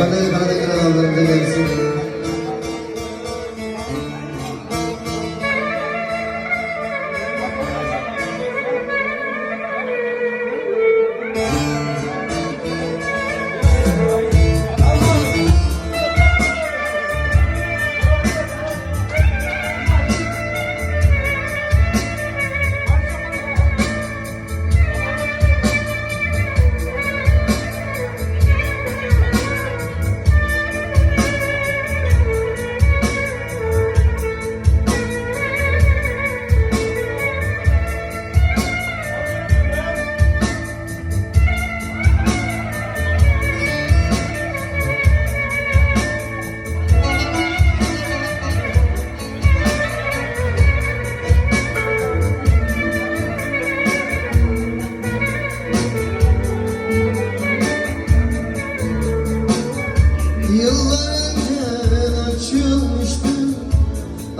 Valeu, valeu.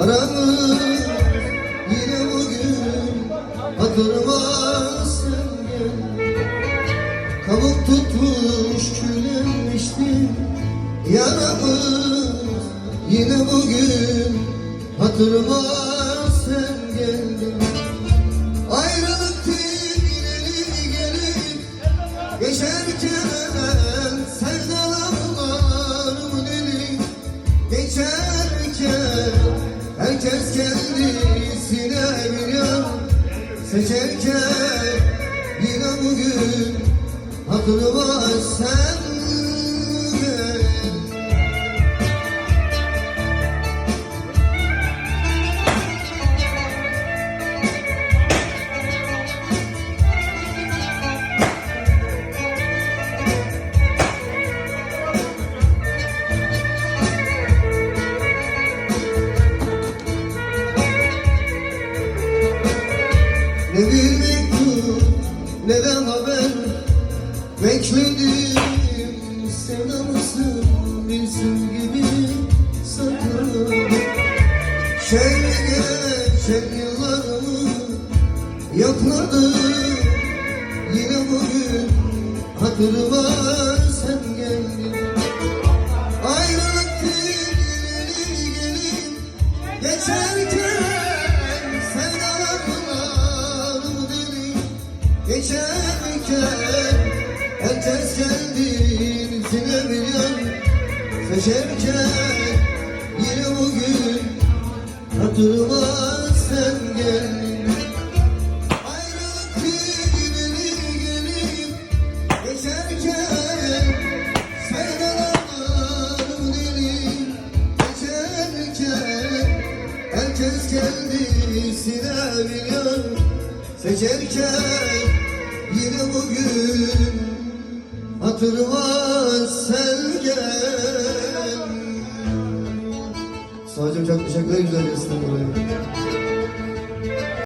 Aramız Yine bugün hatırıma sen gel Kabuk tutmuş küllenmişti yaramız. Yine bugün hatırıma sen geldin herkes kendisine biliyor Seçerken yine bugün. Hatırıma sen Ne bir mektup ne haber Bekledim sevdamızın bir sır gibi sakın. Şöyle geçen yıllarımı yokladım Yine bugün hatırıma sen geldin Geçerken herkes kendisine biliyor Seçerken yine bugün hatırıma sen geldin Ayrılık ileri gelip geçerken Sevdalarım deli geçerken Herkes kendisine biliyor Seçerken yine bugün Hatırıma sen gel Sadece çok teşekkür ederim güzel.